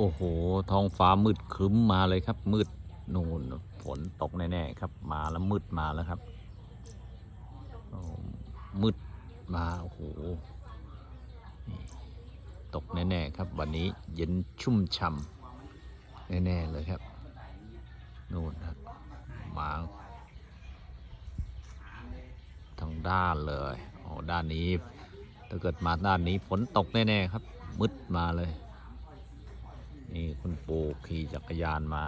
โอ้โห ท้องฟ้ามืดครึ้มมาเลยครับ มืดนูนฝนตกแน่ๆครับ มาแล้วมืดมาแล้วครับมืดมาโอ้โหตกแน่ๆครับ วันนี้เย็นชุ่มฉ่ำแน่ๆเลยครับนู่นครับมาทางด้านเลยอ๋อด้านนี้ถ้าเกิดมาด้านนี้ฝนตกแน่ๆครับมืดมาเลย นี่คุณปู่ขี่จักรยานมา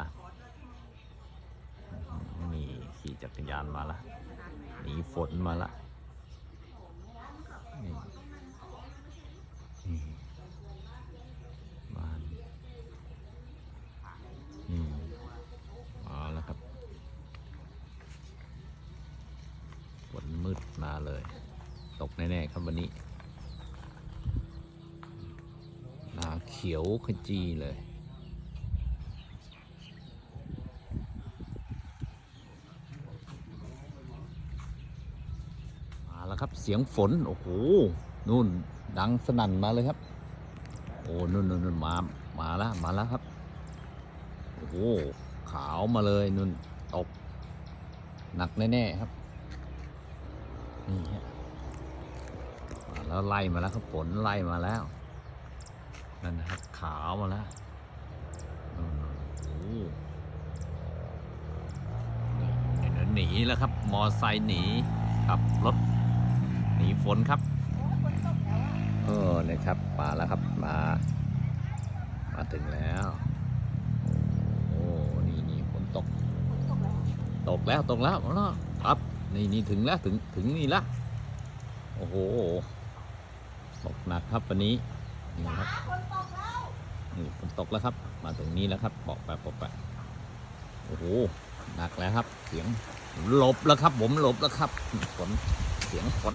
นี่ขี่จักรยานมาละหนีฝนมาละนี่นี่บ้านอืมมาแล้วครับฝนมืดมาเลย ตกแน่ๆครับวันนี้นาเขียวขจีเลย มาแล้ว ครับ เสียงฝน โอ้โหนู่นดังสนั่นมาเลยครับ โอ้นู่นนู่นนู่นมามาแล้วมาแล้วครับ โอ้โหขาวมาเลยนู่นตก หนักแน่ๆครับนี่ฮะแล้วไล่มาแล้วครับฝนไล่มาแล้วนั่นนะครับขาวมาแล้วนู่นๆโอ้โหนี่นหนีแล้วครับ มอไซค์หนีขับรถ หนีฝนครับเออนะครับมาแล้วครับมา มาถึงแล้ว โอ้นี่นี่ฝนตก ตกแล้วตกแล้วเอาละครับนี่นี่ถึงแล้วถึงถึงนี่ละโอ้โหตกหนักครับวันนี้นี่ครับนี่ฝนตกแล้วครับ มาถึงนี้แล้วครับบอกไปบอกไปโอ้โหหนักแล้วครับ เสียงหลบแล้วครับ ผมหลบแล้วครับฝนเสียงฝน